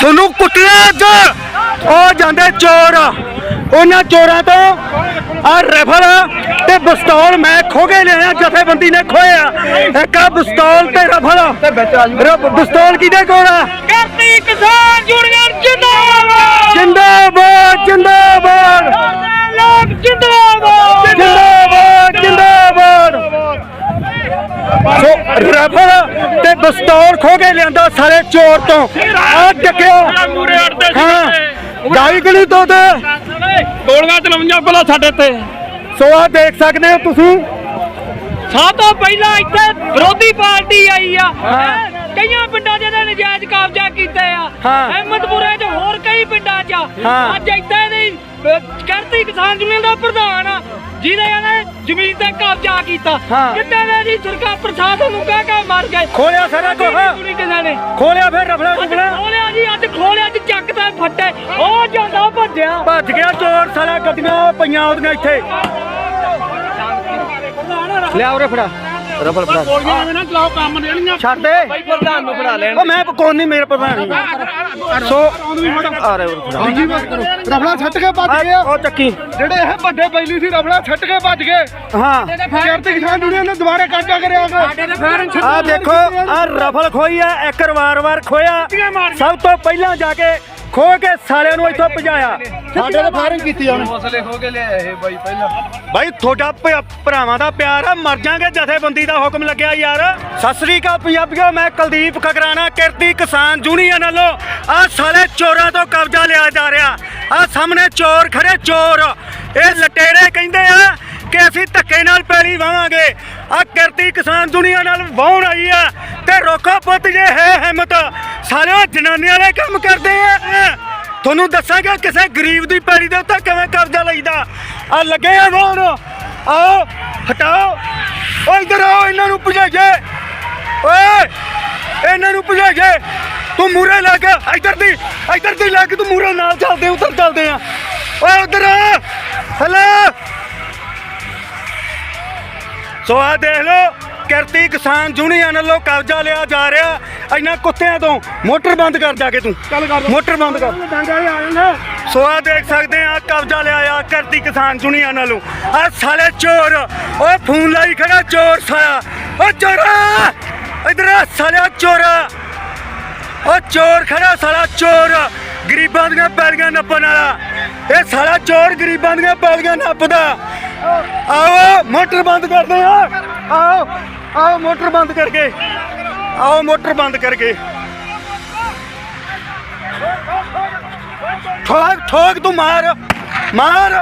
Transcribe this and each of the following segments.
ਤੁਹਾਨੂੰ ਕੁੱਟਣਾ ਅੱਜ। ਉਹ ਜਾਂਦੇ ਚੋਰ। ਉਹਨਾਂ ਚੋਰਾਂ ਤੋਂ ਆ ਰਫਲ ਤੇ ਪਿਸਤੌਲ ਮੈਂ ਖੋ ਕੇ ਲਿਆਇਆ ਜਥੇਬੰਦੀ ਨੇ ਖੋਇਆ ਇੱਕ ਆ ਪਿਸਤੌਲ ਤੇ ਰਫਲ। ਰ- ਪਿਸਤੌਲ ਕਿਹਦੇ ਕੋਲ ਆ? ਕਰਤੀ ਕਿਸਾਨ ਯੂਨੀਅਨ ਜਿੰਦਾਬਾਦ ਜਿੰਦਾਬਾਦ ਜਿੰਦਾਬਾਦ ਲੋਕ ਜਿੰਦਾਬਾਦ ਜਿੰਦਾਬਾਦ ਜਿੰਦਾਬਾਦ ਸੋ ਰਫਲ ਤੇ ਪਿਸਤੌਲ ਖੋ ਕੇ ਲਿਆਂਦਾ ਸਾਰੇ ਚੋਰ ਤੋਂ। ਆ ਮੂਰੇ ਅੜਦੇ ਹਾਂ ਜਾਈ ਗਲੀ ਤੋਂ ਤੇ ਗੋਲੀਆਂ ਚਲਾਉਂਦੀਆਂ ਪਹਿਲਾਂ ਸਾਡੇ ਤੇ। ਸੋ ਆ ਦੇਖ ਸਕਦੇ ਹੋ ਤੁਸੀਂ। ਸਭ ਤੋਂ ਪਹਿਲਾਂ ਇੱਥੇ ਵਿਰੋਧੀ ਪਾਰਟੀ ਆਈ ਆ। ਹੈਂ? ਕਈਆਂ ਪਿੰਡਾਂ 'ਚ ਇਹਨੇ ਨਜਾਇਜ਼ ਕਬਜ਼ਾ ਕੀਤੇ ਆ। ਹਾਂ। ਅਹਿਮਦਪੁਰੇ 'ਚ ਹੋਰ ਕਈ ਪਿੰਡਾਂ 'ਚ ਆ। ਹਾਂ। ਅੱਜ ਇੱਥੇ ਦੀ ਕਰਤੀ ਕਿਸਾਨ ਯੂਨੀਅਨ ਦਾ ਪ੍ਰਧਾਨ ਆ। ਜਿਹਦੇ ਇਹਨੇ ਜ਼ਮੀਨ ਤੇ ਕਬਜ਼ਾ ਕੀਤਾ ਹਾਂ। ਕਿੰਨੇ ਨੇ ਜੀ ਸਰਕਾਰ ਪ੍ਰਸ਼ਾਸਨ ਨੂੰ ਕਹਿ ਕੇ ਮਰ ਗਏ ਖੋਲਿਆ ਸਾਰਾ ਕੁਝ ਸੁਣੀ ਕਿਸੇ ਨੇ ਖੋਲਿਆ ਫਿਰ ਰਫਲਾ ਅੱਜ ਖੋਲਿਆ ਜੀ ਅੱਜ ਖੋਲਿਆ ਅੱਜ ਚੱਕ ਤੇ ਫੱਟੇ ਉਹ ਜਾਂਦਾ ਭੱਜਿਆ ਭੱਜ ਗਿਆ ਚੋਰ ਸਾਰਾ ਗੱਡੀਆਂ ਪਈਆਂ ਉਹਦੀਆਂ ਇੱਥੇ ਲਿਆ ਉਰੇ ਫੜਾ ਰਫਲ ਫੜਾ ਗੋਲੀਆਂ ਐਵੇਂ ਨਾ ਚਲਾਓ ਕੰਮ ਦੇਣੀਆਂ ਛੱਡ ਦੇ। ਭਾਈ ਪ੍ਰਧਾਨ ਨੂੰ ਫੜਾ ਲੈਣ। ਉਹ ਮੈਂ ਕੌਣ ਨਹੀਂ ਮੇਰੇ ਪ੍ਰਧਾਨ ਹੀ ਸੋ ਆ ਰਹੇ ਫੜਾ ਰਫਲਾ ਛੱਟ ਕੇ ਭੱਜ ਗਿਆ ਉਹ ਚੱਕੀ। ਜਿਹੜੇ ਇਹ ਵੱਡੇ ਬੈਲੀ ਸੀ ਰਫਲਾ ਛੱਟ ਕੇ ਭੱਜ ਗਏ। ਹਾਂ। ਕਿਰਤੀ ਕਿਸਾਨ ਯੂਨੀਅਨ ਨੇ ਦੁਬਾਰਾ ਕਬਜ਼ਾ ਕਰਿਆ ਆ ਦੇਖੋ ਆ ਰਫਲ ਖੋਈ ਆ ਇੱਕ ਵਾਰ-ਵਾਰ ਖੋਇਆ। ਸਭ ਤੋਂ ਪਹਿਲਾਂ ਜਾ ਕੇ ਖੋ ਕੇ ਸਾਲਿਆਂ ਨੂੰ ਇੱਥੋਂ ਭਜਾਇਆ। ਸਾਡੇ ਤੇ ਫਾਇਰਿੰਗ ਕੀਤੀ ਉਹਨੇ। ਭਾਈ ਤੁਹਾਡਾ ਭ- ਭਰਾਵਾਂ ਦਾ ਪਿਆਰ ਆ ਮਰ ਜਾਾਂਗੇ ਜਥੇਬੰਦੀ ਦਾ ਹੁਕਮ ਲੱਗਿਆ ਯਾਰ। ਸਤਿ ਸ੍ਰੀ ਅਕਾਲ ਪੰਜਾਬੀਓ ਮੈਂ ਕੁਲਦੀਪ ਖਗਰਾਣਾ ਕਿਰਤੀ ਕਿਸਾਨ ਯੂਨੀਅਨ ਵੱਲੋਂ ਆ ਸਾਲੇ ਚੋਰਾਂ ਤੋਂ ਕਬਜ਼ਾ ਲਿਆ ਜਾ ਰਿਹਾ। ਆ ਸਾਹਮਣੇ ਚੋਰ ਖੜੇ ਚੋਰ। ਇਹ ਲਟੇਰੇ ਕਹਿੰਦੇ ਆ ਕਿ ਅਸੀਂ ਧੱਕੇ ਨਾਲ ਪੈਲੀ ਵਾਵਾਂਗੇ। ਆ ਕਿਰਤੀ ਕਿਸਾਨ ਯੂਨੀਅਨ ਨਾਲ ਵਾਹੁਣ ਆਈ ਆ ਤੇ ਰੋਕੋ ਪੁੱਤ ਜੇ ਹੈ ਹਿੰਮਤ। ਸਾਰੇ ਜਨਾਨੀਆਂ ਵਾਲੇ ਕੰਮ ਕਰਦੇ ਆ। ਤੁਹਾਨੂੰ ਦੱਸਾਂਗਾ ਕਿਸੇ ਗਰੀਬ ਦੀ ਪੈੜੀ ਦੇ ਉੱਤੇ ਕਿਵੇਂ ਕਬਜ਼ਾ ਲਈਦਾ। ਆ ਲੱਗੇ ਆ ਵਾਹੁਣ। ਆਓ, ਹਟਾਓ। ਓ ਇਧਰ ਆਓ, ਇਹਨਾਂ ਨੂੰ ਭਜਾਈਏ। ਓਏ, ਇਹਨਾਂ ਨੂੰ ਭਜਾਈਏ। ਤੂੰ ਮੂਰੇ ਲੱਗ, ਇਧਰ ਦੀ ਇਧਰ ਦੀ ਲੱਗ, ਤੂੰ ਮੂਰੇ ਨਾਲ ਚੱਲਦੇ, ਉੱਧਰ ਚੱਲਦੇ ਆ। ਓਏ ਉਧਰ ਆ। ਸੋ ਆ ਦੇਖ ਲਓ ਕਿਰਤੀ ਕਿਸਾਨ ਯੂਨੀਅਨ ਵੱਲੋਂ ਕਬਜ਼ਾ ਲਿਆ ਜਾ ਰਿਹਾ। ਇਹਨਾਂ ਕੁੱਤਿਆਂ ਤੋਂ ਮੋਟਰ ਬੰਦ ਕਰ ਜਾ ਕੇ ਤੂੰ। ਚੱਲ ਕਰ ਮੋਟਰ ਬੰਦ ਕਰ। ਸੋ ਆ ਦੇਖ ਸਕਦੇ ਆ ਕਬਜ਼ਾ ਲਿਆ ਆ ਕਿਰਤੀ ਕਿਸਾਨ ਯੂਨੀਅਨ ਵੱਲੋਂ। ਆ ਸਾਲੇ ਚੋਰ ਓਏ ਫੋਨ ਲਾਈ ਖੜਾ ਚੋਰ ਸਾਲਾ। ਓ ਚੋਰਾ ਇਧਰ ਆ ਸਾਲਿਆ ਚੋਰਾ। ਓ ਚੋਰ ਖੜਾ ਸਾਲਾ ਚੋਰ। ਗਰੀਬਾਂ ਦੀਆਂ ਪੈਲੀਆਂ ਨੱਪਣ ਵਾਲਾ। ਇਹ ਸਾਲਾ ਚੋਰ ਗਰੀਬਾਂ ਦੀਆਂ ਪੈਲੀਆਂ ਨੱਪਦਾ। ਆਓ ਮੋਟਰ ਬੰਦ ਕਰਦੇ ਆ ਆਓ। ਆਓ ਮੋਟਰ ਬੰਦ ਕਰਕੇ। ਆਓ ਮੋਟਰ ਬੰਦ ਕਰਕੇ। ਠੋਕ ਠੋਕ ਤੂੰ ਮਾਰ ਮਾਰ।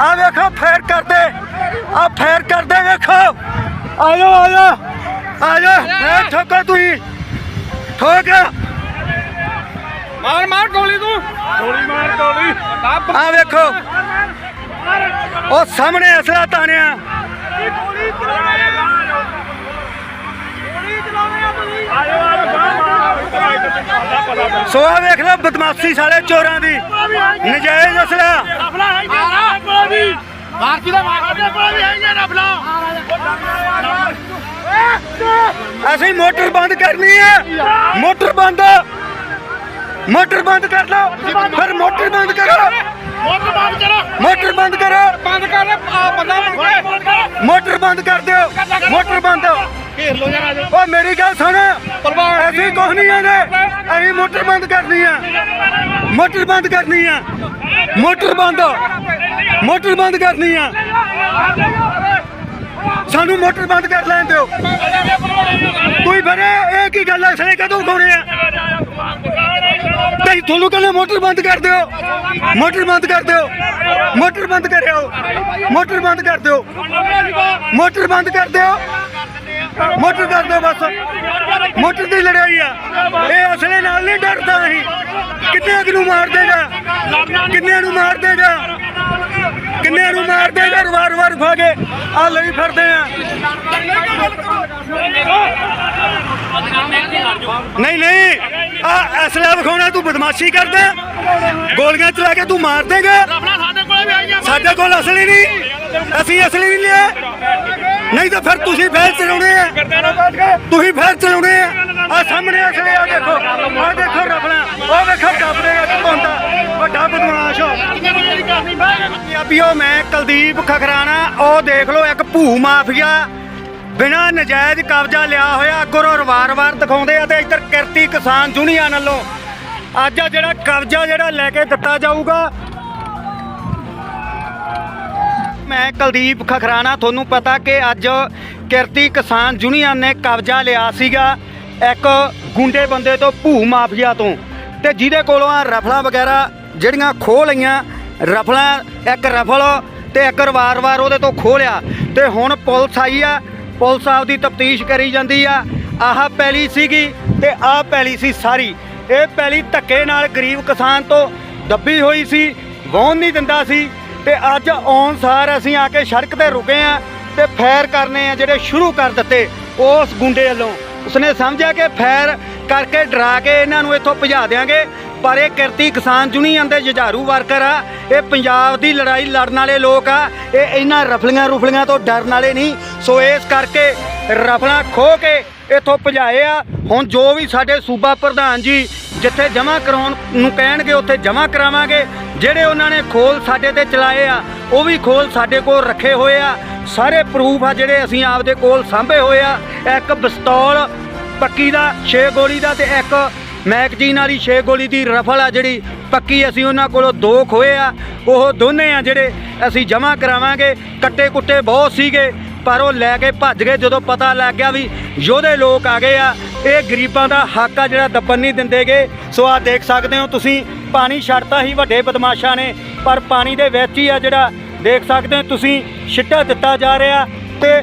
ਆ ਵੇਖੋ ਫੇਰ ਕਰਦੇ। ਆ ਫੇਰ ਕਰਦੇ ਵੇਖੋ। ਆਜੋ ਆਜੋ। ਆਜੋ ਫੇਰ ਠੋਕੋ ਤੁਸੀਂ। ਠੋਕ। ਮਾਰ ਮਾਰ ਗੋਲੀ ਤੂੰ। ਗੋਲੀ ਮਾਰ ਗੋਲੀ ਆ ਵੇਖੋ। ਉਹ ਸਾਹਮਣੇ ਅਸਲਾ ਤਾਣਿਆ। ਸੋ ਆ ਵੇਖ ਲਓ ਬਦਮਾਸ਼ੀ ਸਾਲੇ ਚੋਰਾਂ ਦੀ। ਨਜਾਇਜ਼ ਅਸਲਾ। ਮਾਰਕੀ ਦਾ ਮਾਰ ਕੋਲ ਵੀ ਹੈਗੇ ਰਫਲਾ ਅਸੀਂ ਮੋਟਰ ਬੰਦ ਕਰਨੀ ਹੈ। ਮੋਟਰ ਬੰਦ। ਮੋਟਰ ਬੰਦ ਕਰ ਲਓ। ਫਿਰ ਮੋਟਰ ਬੰਦ ਕਰੋ। ਮੋਟਰ ਬੰਦ ਕਰੋ ਮੋਟਰ ਬੰਦ ਕਰੋ ਬੰਦ ਕਰ ਆ ਬੰਦਾ ਮੋਟਰ ਬੰਦ ਕਰ ਦਿਓ ਮੋਟਰ ਬੰਦ ਘੇਰ ਲੋ ਆਜੋ ਓ ਮੇਰੀ ਗੱਲ ਸੁਣ ਅਸੀਂ ਕੁਛ ਨਹੀਂ ਆਨੇ ਅਸੀਂ ਮੋਟਰ ਬੰਦ ਕਰਨੀ ਆ ਮੋਟਰ ਬੰਦ ਕਰਨੀ ਆ ਮੋਟਰ ਬੰਦ ਮੋਟਰ ਬੰਦ ਕਰਨੀ ਆ ਸਾਨੂੰ ਮੋਟਰ ਬੰਦ ਕਰ ਲੈਣ ਦਿਓ ਕੋਈ ਬਰੇ ਇਹ ਕੀ ਗੱਲ ਹੈ ਸਲੇ ਕਦੋਂ ਖੋਣੇ ਆ ਨਹੀਂ ਤੁਹਾਨੂੰ ਕਹਿੰਦੇ ਮੋਟਰ ਬੰਦ ਕਰ ਦਿਓ। ਮੋਟਰ ਬੰਦ ਕਰ ਦਿਓ। ਮੋਟਰ ਬੰਦ ਕਰਿਓ। ਮੋਟਰ ਬੰਦ ਕਰ ਦਿਓ। ਮੋਟਰ ਬੰਦ ਕਰ ਦਿਓ। ਮੋਟਰ ਕਰ ਦਿਓ ਬਸ। ਮੋਟਰ ਦੀ ਲੜਾਈ ਆ। ਇਹ ਅਸਲੇ ਨਾਲ ਨਹੀਂ ਡਰਦਾ ਅਸੀਂ। ਕਿੰਨੇ ਨੂੰ ਮਾਰ ਦੇਗਾ? ਕਿੰਨੇ ਨੂੰ ਮਾਰ ਦੇਗਾ? ਕਿੰਨੇ ਨੂੰ ਮਾਰ ਦੇਗਾ ਵਾਰ ਵਾਰ ਫਾਗੇ ਆ ਲਈ ਫਿਰਦੇ ਆ। ਨਹੀਂ ਨਹੀਂ। ਆ ਅਸਲਾ ਵਿਖਾਉਣਾ, ਤੂੰ ਬਦਮਾਸ਼ੀ ਕਰਦਾ। ਗੋਲੀਆਂ ਚਲਾ ਕੇ ਤੂੰ ਮਾਰ ਦੇਗਾ। ਰਫਲਾ ਸਾਡੇ ਕੋਲ ਅਸਲੀ ਨਹੀਂ। ਅਸੀਂ ਅਸਲੀ ਨਹੀਂ ਲਿਆ। ਨਹੀਂ ਤਾਂ ਫਿਰ ਤੁਸੀਂ ਫੇਰ ਚਲਾਉਣੇ ਆ। ਤੁਸੀਂ ਫੇਰ ਚਲਾਉਣੇ ਆ। ਆ ਸਾਹਮਣੇ ਅਸਲੀ ਆ ਦੇਖੋ। ਆ ਦੇਖੋ ਰਫਲਾ। ਉਹ ਵੇਖੋ ਪੰਜਾਬੀਓ ਮੈਂ ਕੁਲਦੀਪ ਖਖਰਾਣਾ। ਉਹ ਦੇਖ ਲਓ, ਇੱਕ ਭੂ ਮਾਫੀਆ। ਬਿਨਾਂ ਨਜਾਇਜ਼ ਕਬਜ਼ਾ ਲਿਆ ਹੋਇਆ ਗੁਰੂ ਵਾਰ-ਵਾਰ ਦਿਖਾਉਂਦੇ ਆ ਤੇ ਇੱਧਰ ਕਿਰਤੀ ਕਿਸਾਨ ਯੂਨੀਅਨ ਵੱਲੋਂ ਅੱਜ ਜਿਹੜਾ ਕਬਜ਼ਾ ਜਿਹੜਾ ਲੈ ਕੇ ਦਿੱਤਾ ਜਾਊਗਾ। ਮੈਂ ਕੁਲਦੀਪ ਖਖਰਾਣਾ, ਤੁਹਾਨੂੰ ਪਤਾ ਕਿ ਅੱਜ ਕਿਰਤੀ ਕਿਸਾਨ ਯੂਨੀਅਨ ਨੇ ਕਬਜ਼ਾ ਲਿਆ ਸੀਗਾ। ਇੱਕ ਗੁੰਡੇ ਬੰਦੇ ਤੋਂ ਭੂ ਮਾਫੀਆ ਤੋਂ। ਤੇ ਜਿਹਦੇ ਕੋਲੋਂ ਆ ਰਫਲਾਂ ਵਗੈਰਾ ਜਿਹੜੀਆਂ ਖੋਹ ਲਈਆਂ, ਰਫਲਾਂ, ਇੱਕ ਰਫਲ ਤੇ ਇੱਕ ਵਾਰ-ਵਾਰ ਉਹਦੇ ਤੋਂ ਖੋਹ ਲਿਆ। ਤੇ ਹੁਣ ਪੁਲਿਸ ਆਈ ਆ, ਪੁਲਿਸ ਆਪਦੀ ਤਫਤੀਸ਼ ਕਰੀ ਜਾਂਦੀ ਆ। ਆਹ ਪੈਲੀ ਸੀਗੀ ਤੇ ਆਹ ਪੈਲੀ ਸੀ ਸਾਰੀ। ਇਹ ਪੈਲੀ ਧੱਕੇ ਨਾਲ ਗਰੀਬ ਕਿਸਾਨ ਤੋਂ ਦੱਬੀ ਹੋਈ ਸੀ, ਵਾਹੁਣ ਨਹੀਂ ਦਿੰਦਾ ਸੀ। ਤੇ ਅੱਜ ਆਉਣ ਸਾਰ ਅਸੀਂ ਆ ਕੇ ਸੜਕ ਤੇ ਰੁਕੇ ਆ ਤੇ ਫੈਰ ਕਰਨੇ ਆ ਜਿਹੜੇ ਸ਼ੁਰੂ ਕਰ ਦਿੱਤੇ ਉਸ ਗੁੰਡੇ ਵੱਲੋਂ। ਉਸਨੇ ਸਮਝਿਆ ਕਿ ਫੈਰ ਕਰਕੇ ਡਰਾ ਕੇ ਇਹਨਾਂ ਨੂੰ ਇੱਥੋਂ ਭਜਾ ਦੇਾਂਗੇ ਪਰ ਇਹ ਕਿਰਤੀ ਕਿਸਾਨ ਯੂਨੀਅਨ ਦੇ ਜੁਝਾਰੂ ਵਰਕਰ ਆ। ਇਹ ਪੰਜਾਬ ਦੀ ਲੜਾਈ ਲੜਨ ਵਾਲੇ ਲੋਕ ਆ। ਇਹ ਇਹਨਾਂ ਰਫਲੀਆਂ ਰੁਫਲੀਆਂ ਤੋਂ ਡਰਨ ਵਾਲੇ ਨਹੀਂ। ਸੋ ਇਸ ਕਰਕੇ ਰਫਲਾਂ ਖੋ ਕੇ ਇੱਥੋਂ ਭਜਾਏ ਆ। ਹੁਣ ਜੋ ਵੀ ਸਾਡੇ ਸੂਬਾ ਪ੍ਰਧਾਨ ਜੀ ਜਿੱਥੇ ਜਮ੍ਹਾਂ ਕਰਾਉਣ ਨੂੰ ਕਹਿਣਗੇ, ਉੱਥੇ ਜਮ੍ਹਾਂ ਕਰਾਵਾਂਗੇ। ਜਿਹੜੇ ਉਹਨਾਂ ਨੇ ਖੋਲ ਸਾਡੇ ਤੇ ਚਲਾਏ ਆ, ਉਹ ਵੀ ਖੋਲ ਸਾਡੇ ਕੋਲ ਰੱਖੇ ਹੋਏ ਆ। ਸਾਰੇ ਪ੍ਰੂਫ ਆ ਜਿਹੜੇ ਅਸੀਂ ਆਪਦੇ ਕੋਲ ਸਾਂਭੇ ਹੋਏ ਆ। ਇੱਕ ਪਿਸਤੌਲ, ਪੱਕੀ ਦਾ 6 ਗੋਲੀ ਦਾ ਤੇ ਇੱਕ ਮੈਗਜ਼ੀਨ ਵਾਲੀ 6 ਗੋਲੀ ਦੀ ਰਫਲ ਆ ਜਿਹੜੀ। ਪੱਕੀ ਅਸੀਂ ਉਹਨਾਂ ਕੋਲੋਂ ਦੋ ਖੋਏ ਆ। ਉਹ ਦੋਨੇ ਆ ਜਿਹੜੇ ਅਸੀਂ ਜਮ੍ਹਾਂ ਕਰਾਵਾਂਗੇ। ਕੱਟੇ ਕੁੱਟੇ ਬਹੁਤ ਸੀਗੇ, ਪਰ ਉਹ ਲੈ ਕੇ ਭੱਜ ਗਏ ਜਦੋਂ ਪਤਾ ਲੱਗ ਗਿਆ ਵੀ ਯੋਧੇ ਲੋਕ ਆ ਗਏ ਆ। ਇਹ ਗਰੀਬਾਂ ਦਾ ਹੱਕ ਆ ਜਿਹੜਾ ਦੱਬਣ ਨਹੀਂ ਦਿੰਦੇਗੇ ਸੋ ਆ ਦੇਖ ਸਕਦੇ ਹੋ ਤੁਸੀਂ, ਪਾਣੀ ਛੱਡਤਾ ਹੀ ਵੱਡੇ ਬਦਮਾਸ਼ਾਂ ਨੇ, ਪਰ ਪਾਣੀ ਦੇ ਵਿੱਚ ਹੀ ਆ ਜਿਹੜਾ। ਦੇਖ ਸਕਦੇ ਹੋ ਤੁਸੀਂ ਛਿੱਟਾ ਦਿੱਤਾ ਜਾ ਰਿਹਾ ਤੇ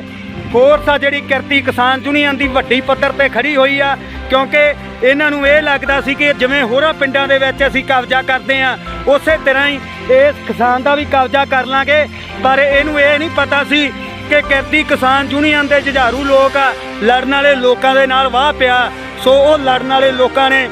ਫੋਰਸ ਆ ਜਿਹੜੀ ਕਿਰਤੀ ਕਿਸਾਨ ਯੂਨੀਅਨ ਦੀ ਵੱਡੀ ਪੱਧਰ ਤੇ ਖੜੀ ਹੋਈ ਆ, ਕਿਉਂਕਿ ਇਹਨਾਂ ਨੂੰ ਇਹ ਲੱਗਦਾ ਸੀ ਕਿ ਜਿਵੇਂ ਹੋਰਾਂ ਪਿੰਡਾਂ ਦੇ ਵਿੱਚ ਅਸੀਂ ਕਬਜ਼ਾ ਕਰਦੇ ਆ, ਉਸੇ ਤਰ੍ਹਾਂ ਹੀ ਇਸ ਕਿਸਾਨ ਦਾ ਵੀ ਕਬਜ਼ਾ ਕਰ ਲਾਂਗੇ। ਪਰ ਇਹਨੂੰ ਇਹ ਨਹੀਂ ਪਤਾ ਸੀ ਕਿ ਕਿਰਤੀ ਕਿਸਾਨ ਯੂਨੀਅਨ ਦੇ ਜੁਝਾਰੂ ਲੋਕ ਆ, ਲੜਨ ਵਾਲੇ ਲੋਕਾਂ ਦੇ ਨਾਲ ਵਾਹ ਪਿਆ। ਸੋ ਉਹ ਲੜਨ ਵਾਲੇ ਲੋਕਾਂ ਨੇ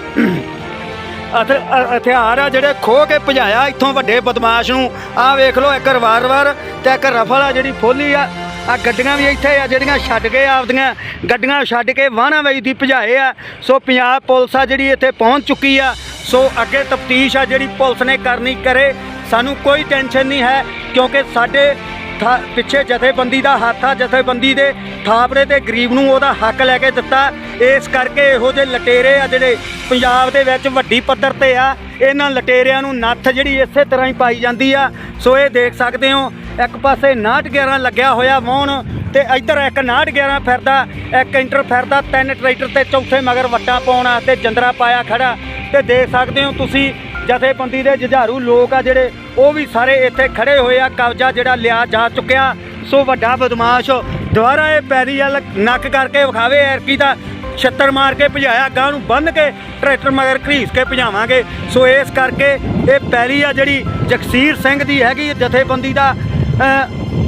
ਹਥਿਆਰ ਆ ਜਿਹੜੇ ਖੋਹ ਕੇ ਭਜਾਇਆ ਇੱਥੋਂ ਵੱਡੇ ਬਦਮਾਸ਼ ਨੂੰ। ਆਹ ਵੇਖ ਲਓ ਇੱਕ ਰਿਵਾਲਵਰ ਤੇ ਇੱਕ ਰਫਲ ਆ ਜਿਹੜੀ ਫੋਲੀ ਆ। ਆ ਗੱਡੀਆਂ ਵੀ ਇੱਥੇ ਆ ਜਿਹੜੀਆਂ ਛੱਡ ਕੇ ਆਪਦੀਆਂ ਗੱਡੀਆਂ ਛੱਡ ਕੇ ਵਾਹਣਾ ਵੇਚ ਦੀ ਭਜਾਏ ਆ। ਸੋ ਪੰਜਾਬ ਪੁਲਿਸ ਆ ਜਿਹੜੀ ਇੱਥੇ ਪਹੁੰਚ ਚੁੱਕੀ ਆ। ਸੋ ਅੱਗੇ ਤਫਤੀਸ਼ ਆ ਜਿਹੜੀ ਪੁਲਿਸ ਨੇ ਕਰਨੀ ਕਰੇ। ਸਾਨੂੰ ਕੋਈ ਟੈਨਸ਼ਨ ਨਹੀਂ ਹੈ ਕਿਉਂਕਿ ਸਾਡੇ ਥਾ- ਪਿੱਛੇ ਜਥੇਬੰਦੀ ਦਾ ਹੱਥ ਆ, ਜਥੇਬੰਦੀ ਦੇ ਥਾਪੜੇ ਤੇ ਗਰੀਬ ਨੂੰ ਉਹਦਾ ਹੱਕ ਲੈ ਕੇ ਦਿੱਤਾ। ਇਸ ਕਰਕੇ ਇਹੋ ਜਿਹੇ ਲਟੇਰੇ ਆ ਜਿਹੜੇ ਪੰਜਾਬ ਦੇ ਵਿੱਚ ਵੱਡੀ ਪੱਧਰ ਤੇ ਆ। ਇਹਨਾਂ ਲਟੇਰਿਆਂ ਨੂੰ ਨੱਥ ਜਿਹੜੀ ਇਸੇ ਤਰ੍ਹਾਂ ਹੀ ਪਾਈ ਜਾਂਦੀ ਆ। ਸੋ ਇਹ ਦੇਖ ਸਕਦੇ ਹੋ, ਇੱਕ ਪਾਸੇ 911 ਲੱਗਿਆ ਹੋਇਆ ਮੋਹਨ ਤੇ ਇੱਧਰ ਇੱਕ 911 ਫਿਰਦਾ, ਇੱਕ ਇੰਟਰ ਫਿਰਦਾ, ਤਿੰਨ ਟਰੈਕਟਰ ਤੇ ਚੌਥੇ ਮਗਰ ਵੱਟਾਂ ਪਾਉਣ ਵਾਸਤੇ ਜੰਦਰਾ ਪਾਇਆ ਖੜਾ। ਤੇ ਦੇਖ ਸਕਦੇ ਹੋ ਤੁਸੀਂ ਜਥੇਬੰਦੀ ਦੇ ਜੁਝਾਰੂ ਲੋਕ ਆ ਜਿਹੜੇ, ਉਹ ਵੀ ਸਾਰੇ ਇੱਥੇ ਖੜੇ ਹੋਏ ਆ, ਕਬਜ਼ਾ ਜਿਹੜਾ ਲਿਆ ਜਾ ਚੁੱਕਿਆ। ਸੋ ਵੱਡਾ ਬਦਮਾਸ਼ ਦੁਬਾਰਾ ਇਹ ਪੈਰੀ ਵੱਲ ਨੱਕ ਕਰਕੇ ਵਿਖਾਵੇ ਐਰਕੀ ਦਾ ਛੱਤਰ ਮਾਰ ਕੇ ਭਜਾਇਆ ਗਾਂ ਨੂੰ ਬੰਨ ਕੇ ਟਰੈਕਟਰ ਮਗਰ ਘਰੀਸ ਕੇ ਭਜਾਵਾਂਗੇ। ਸੋ ਇਸ ਕਰਕੇ ਇਹ ਪੈਰੀ ਆ ਜਿਹੜੀ ਜਗਸੀਰ ਸਿੰਘ ਦੀ ਹੈਗੀ ਜਥੇਬੰਦੀ ਦਾ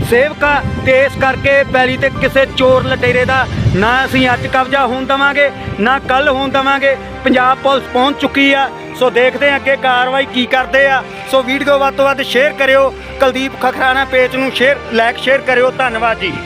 ਸੇਵਕਾ ਤੇ ਇਸ ਕਰਕੇ ਪੈਲੀ ਤੇ ਕਿਸੇ ਚੋਰ ਲਟੇਰੇ ਦਾ ਨਾ ਅਸੀਂ ਅੱਜ ਕਬਜ਼ਾ ਹੋਣ ਦਵਾਂਗੇ, ਨਾ ਕੱਲ ਹੋਣ ਦਵਾਂਗੇ। ਪੰਜਾਬ ਪੁਲਿਸ ਪਹੁੰਚ ਚੁੱਕੀ ਆ। ਸੋ ਦੇਖਦੇ ਹਾਂ ਅੱਗੇ ਕਾਰਵਾਈ ਕੀ ਕਰਦੇ ਆ। ਸੋ ਵੀਡੀਓ ਵੱਧ ਤੋਂ ਵੱਧ ਸ਼ੇਅਰ ਕਰਿਓ। ਕੁਲਦੀਪ ਖਖਰਾਣਾ ਪੇਜ ਨੂੰ ਸ਼ੇਅਰ ਲਾਈਕ ਸ਼ੇਅਰ ਕਰਿਓ। ਧੰਨਵਾਦ ਜੀ।